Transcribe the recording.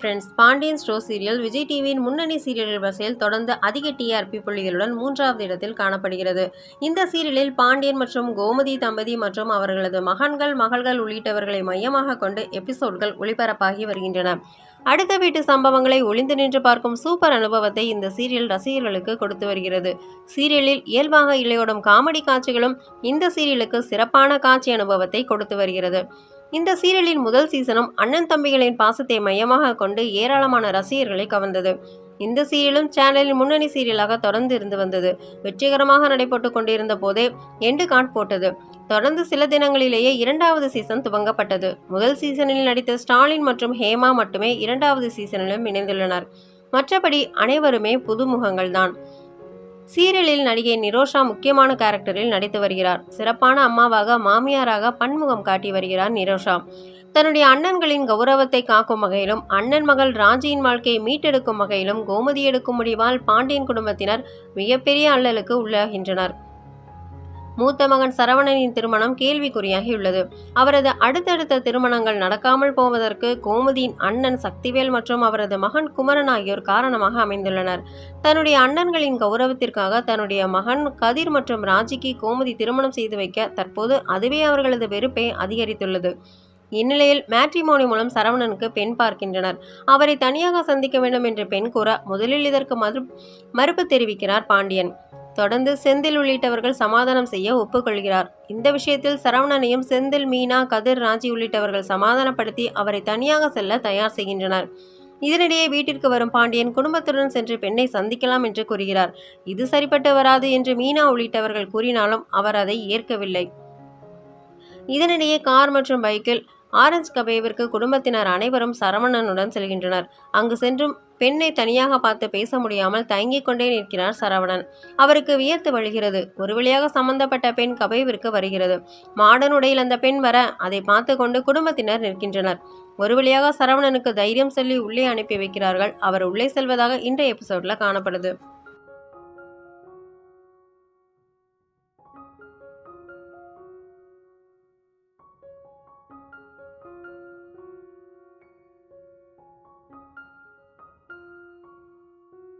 Friends Pandian store serial Vijay டிவியின் முன்னணி சீரியல்கள் வரிசையில் தொடர்ந்து அதிக டிஆர்பி புள்ளிகளுடன் மூன்றாவது இடத்தில் காணப்படுகிறது. இந்த சீரியலில் பாண்டியன் மற்றும் கோமதி தம்பதி மற்றும் அவர்களது மகன்கள் மகள்கள் உள்ளிட்டவர்களை மையமாக கொண்டு எபிசோட்கள் ஒளிபரப்பாகி வருகின்றன. அடுத்த வீட்டு சம்பவங்களை ஒளிந்து நின்று பார்க்கும் சூப்பர் அனுபவத்தை இந்த சீரியல் ரசிகர்களுக்கு கொடுத்து வருகிறது. சீரியலில் இயல்பாக இளையோடும் காமெடி காட்சிகளும் இந்த சீரியலுக்கு சிறப்பான காட்சி அனுபவத்தை கொடுத்து வருகிறது. இந்த சீரியலின் முதல் சீசனும் அண்ணன் தம்பிகளின் பாசத்தை மையமாக கொண்டு ஏராளமான ரசிகர்களை கவர்ந்தது. இந்த சீரியலும் சேனலின் முன்னணி சீரியலாக தொடர்ந்து இருந்து வந்தது. வெற்றிகரமாக நடைபெற்று கொண்டிருந்த போதே எண்டு காட் போட்டது. தொடர்ந்து சில தினங்களிலேயே இரண்டாவது சீசன் துவங்கப்பட்டது. முதல் சீசனில் நடித்த ஸ்டாலின் மற்றும் ஹேமா மட்டுமே இரண்டாவது சீசனிலும் இணைந்துள்ளனர். மற்றபடி அனைவருமே புதுமுகங்கள் தான் சீரியலில் நடிகை நிரோஷா முக்கியமான கேரக்டரில் நடித்து வருகிறார். சிறப்பான அம்மாவாக மாமியாராக பன்முகம் காட்டி வருகிறார் நிரோஷா. தன்னுடைய அண்ணன்களின் கௌரவத்தை காக்கும் வகையிலும் அண்ணன் மகள் ராஜியின் வாழ்க்கையை மீட்டெடுக்கும் வகையிலும் கோமதி எடுக்கும் முடிவால் பாண்டியன் குடும்பத்தினர் மிகப்பெரிய அல்லலுக்கு உள்ளாகின்றனர். மூத்த மகன் சரவணனின் திருமணம் கேள்விக்குறியாகியுள்ளது. அவரது அடுத்தடுத்த திருமணங்கள் நடக்காமல் போவதற்கு கோமுதியின் அண்ணன் சக்திவேல் மற்றும் அவரது மகன் குமரன் ஆகியோர் காரணமாக அமைந்துள்ளனர். தன்னுடைய அண்ணன்களின் கௌரவத்திற்காக தன்னுடைய மகன் கதிர் மற்றும் ராஜிக்கு கோமுதி திருமணம் செய்து வைக்க தற்போது அதுவே அவர்களது வெறுப்பை அதிகரித்துள்ளது. இந்நிலையில் மேட்ரிமோனி மூலம் சரவணனுக்கு பெண் பார்க்கின்றனர். அவரை தனியாக சந்திக்க வேண்டும் என்று பெண் கூற முதலில் இதற்கு மறு மறுப்பு தெரிவிக்கிறார் பாண்டியன். தொடர்ந்து செந்தில் உள்ளிட்டவர்கள் சமாதானம் செய்ய ஒப்புக்கொள்கிறார். இந்த விஷயத்தில் சரவணனையும் செந்தில் மீனா கதிர் ராஜி உள்ளிட்டவர்கள் சமாதானப்படுத்தி அவரை தனியாக செல்ல தயார் செய்கின்றனர். இதனிடையே வீட்டிற்கு வரும் பாண்டியன் குடும்பத்துடன் சென்று பெண்ணை சந்திக்கலாம் என்று கூறுகிறார். இது சரிப்பட்டு வராது என்று மீனா உள்ளிட்டவர்கள் கூறினாலும் அவர் அதை ஏற்கவில்லை. இதனிடையே கார் மற்றும் பைக்கில் ஆரஞ்ச் கபேவிற்கு குடும்பத்தினர் அனைவரும் சரவணனுடன் செல்கின்றனர். அங்கு சென்றும் பெண்ணை தனியாக பார்த்து பேச முடியாமல் தயங்கிக் கொண்டே நிற்கிறார் சரவணன். அவருக்கு வியர்த்து வழிகிறது. ஒரு வழியாக சம்பந்தப்பட்ட பெண் கபைவிற்கு வருகிறது. மாடன் உடையில் அந்த பெண் வர அதை பார்த்து கொண்டு குடும்பத்தினர் நிற்கின்றனர். ஒரு வழியாக சரவணனுக்கு தைரியம் சொல்லி உள்ளே அனுப்பி வைக்கிறார்கள். அவர் உள்ளே செல்வதாக இன்றைய எபிசோட்ல காணப்படுது.